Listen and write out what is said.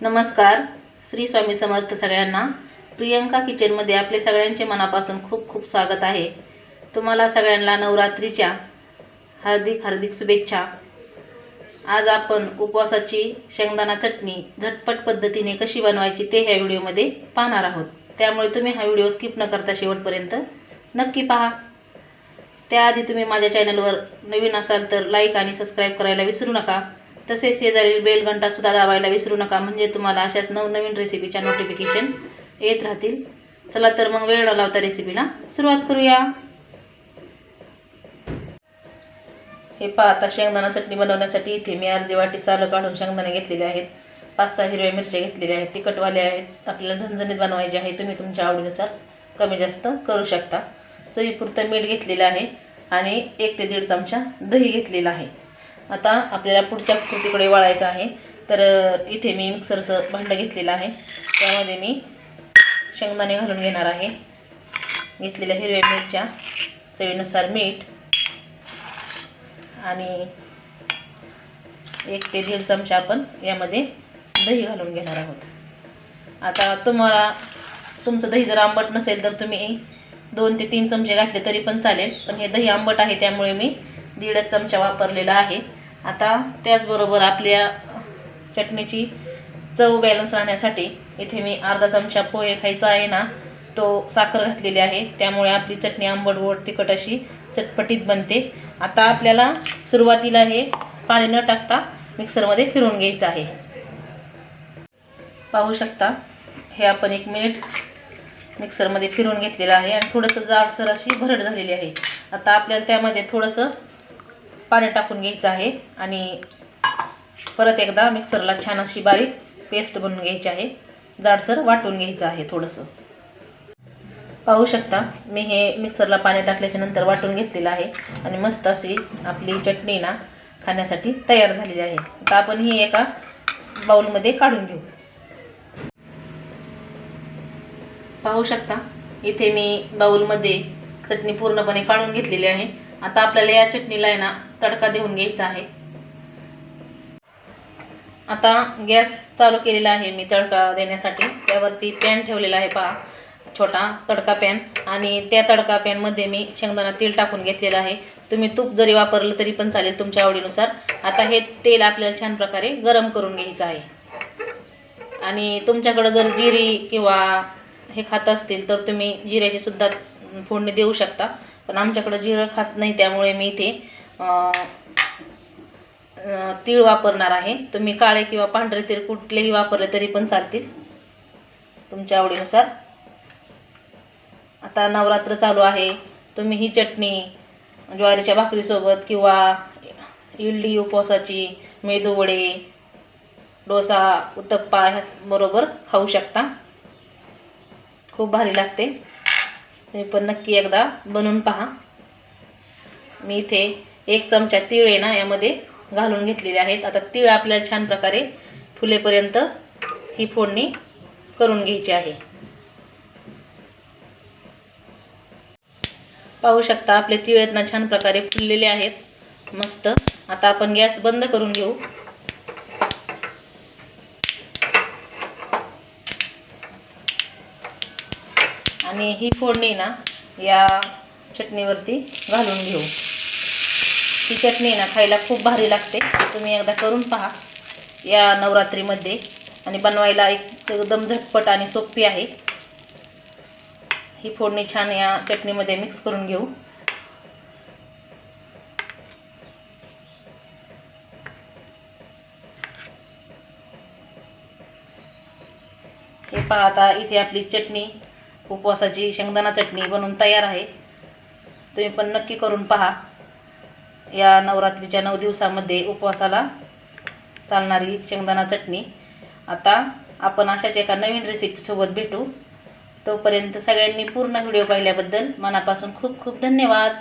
नमस्कार श्री स्वामी समर्थ सगळ्यांना. प्रियंका किचनमध्ये आपले सगळ्यांचे मनापासून खूप खूप स्वागत आहे. तुम्हाला सगळ्यांना नवरात्रीच्या हार्दिक हार्दिक शुभेच्छा. आज आपण उपवासाची शेंगदाणा चटणी झटपट पद्धतीने कशी बनवायची ते ह्या व्हिडिओमध्ये पाहणार आहोत. त्यामुळे तुम्ही हा व्हिडिओ स्किप न करता शेवटपर्यंत नक्की पहा. त्याआधी तुम्ही माझ्या चॅनलवर नवीन असाल तर लाईक आणि सबस्क्राईब करायला विसरू नका. तसेच शेजारील बेल घंटासुद्धा दाबायला विसरू नका. म्हणजे तुम्हाला अशाच नवनवीन रेसिपीच्या नोटिफिकेशन येत राहतील. चला तर मग वेळ न लावता रेसिपीला सुरुवात करूया. हे पहा आता शेंगदाणा चटणी बनवण्यासाठी इथे मी अर्धी वाटी सालं काढून शेंगदाणे घेतलेले आहेत. पाच सहा हिरव्या मिरच्या घेतलेल्या आहेत तिखटवाले आहेत. आपल्याला झणझणीत बनवायचे आहे तुम्ही तुमच्या आवडीनुसार कमी जास्त करू शकता. चवीपुरतं मीठ घेतलेलं आहे आणि एक ते दीड चमचा दही घेतलेला आहे. आता आपल्याला पुढच्या कृतीकडे वळायचं आहे. तर इथे मी मिक्सरचं भांडं घेतलेलं आहे. त्यामध्ये मी शेंगदाणे घालून घेणार आहे. घेतलेल्या हिरव्या मिरच्या चवीनुसार मीठ आणि एक ते दीड चमचा आपण यामध्ये दही घालून घेणार आहोत. आता तुम्हाला तुमचं दही जर आंबट नसेल तर तुम्ही दोन ते तीन चमचे घातले तरी पण चालेल. पण हे दही आंबट आहे त्यामुळे मी दीडच चमचा वापरलेला आहे. आता त्याचबरोबर आपल्या चटणीची चव बॅलन्स राहण्यासाठी इथे मी अर्धा चमचा पोहे खायचा आहे ना तो साखर घातलेली आहे. त्यामुळे आपली चटणी आंबट गोड तिखट अशी चटपटीत बनते. आता आपल्याला सुरुवातीला हे पाणी न टाकता मिक्सरमध्ये फिरवून घ्यायचं आहे. पाहू शकता हे आपण एक मिनिट मिक्सरमध्ये फिरवून घेतलेलं आहे आणि थोडंसं जाडसर अशी भरड झालेली आहे. आता आपल्याला त्यामध्ये थोडंसं पाणी टाकून घ्यायचं आहे आणि परत एकदा मिक्सरला छान अशी बारीक पेस्ट बनवून घ्यायची आहे. जाडसर वाटून घ्यायचं आहे थोडंसं. पाहू शकता मी हे मिक्सरला पाणी टाकल्याच्या नंतर वाटून घेतलेलं आहे आणि मस्त अशी आपली चटणी ना खाण्यासाठी तयार झालेली आहे. आता आपण ही एका बाउलमध्ये काढून घेऊ. पाहू शकता इथे मी बाउलमध्ये चटणी पूर्णपणे काढून घेतलेली आहे. आता आपल्याला या चटणीला आहे ना तडका देऊन घ्यायचा आहे. आता गॅस चालू केलेला आहे मी तडका देण्यासाठी. त्यावरती पॅन ठेवलेला आहे पहा छोटा तडका पॅन आणि त्या तडका पॅनमध्ये मी शेंगदाणा तेल टाकून घेतलेलं आहे. तुम्ही तूप जरी वापरलं तरी पण चालेल तुमच्या आवडीनुसार. आता हे तेल आपल्याला छान प्रकारे गरम करून घ्यायचं आहे. आणि तुमच्याकडं जर जिरी किंवा हे खात असतील तर तुम्ही जिऱ्याची सुद्धा फोडणी देऊ शकता. पण आमच्याकडं जिरं खात नाही त्यामुळे मी इथे तीळ वापरणार आहे. तुम्ही काळे किंवा पांढरे तीळ कुठलेही वापरले तरी पण चालतील तुमच्या आवडीनुसार. आता नवरात्र चालू आहे. तुम्ही ही चटणी ज्वारीच्या भाकरीसोबत किंवा इडली उपवासाची मेदूवडे डोसा उत्तप्पा ह्या बरोबर खाऊ शकता. खूप भारी लागते. तुम्ही पण नक्की एकदा बनवून पहा. मी इथे एक चमचा तीळ आहे ना यामध्ये घालून घेतलेले आहेत. आता तीळ आपल्याला छान प्रकारे फुलेपर्यंत ही फोडणी करून घ्यायची आहे. पाहू शकता आपले तीळ आहेत ना छान प्रकारे फुललेले आहेत. मस्त. आता आपण गॅस बंद करून घेऊ. आणि ही फोडणी ना या चटणीवरती घालून घेऊ. ही चटणी ना खायला खूप भारी लागते. तुम्ही एकदा करून पहा या नवरात्रीमध्ये. आणि बनवायला एक एकदम झटपट आणि सोपी आहे. ही फोडणी छान या चटणीमध्ये मिक्स करून घेऊ. हे पहा आता इथे आपली चटणी उपवासाची शेंगदाणा चटणी बनवून तयार आहे. तुम्ही पण नक्की करून पहा. या नवरात्रीच्या नऊ दिवसामध्ये उपवासाला चालणारी शेंगदाणा चटणी. आता आपण अशाच एका नवीन रेसिपीसोबत भेटू. तोपर्यंत सगळ्यांनी पूर्ण व्हिडिओ पाहिल्याबद्दल मनापासून खूप खूप धन्यवाद.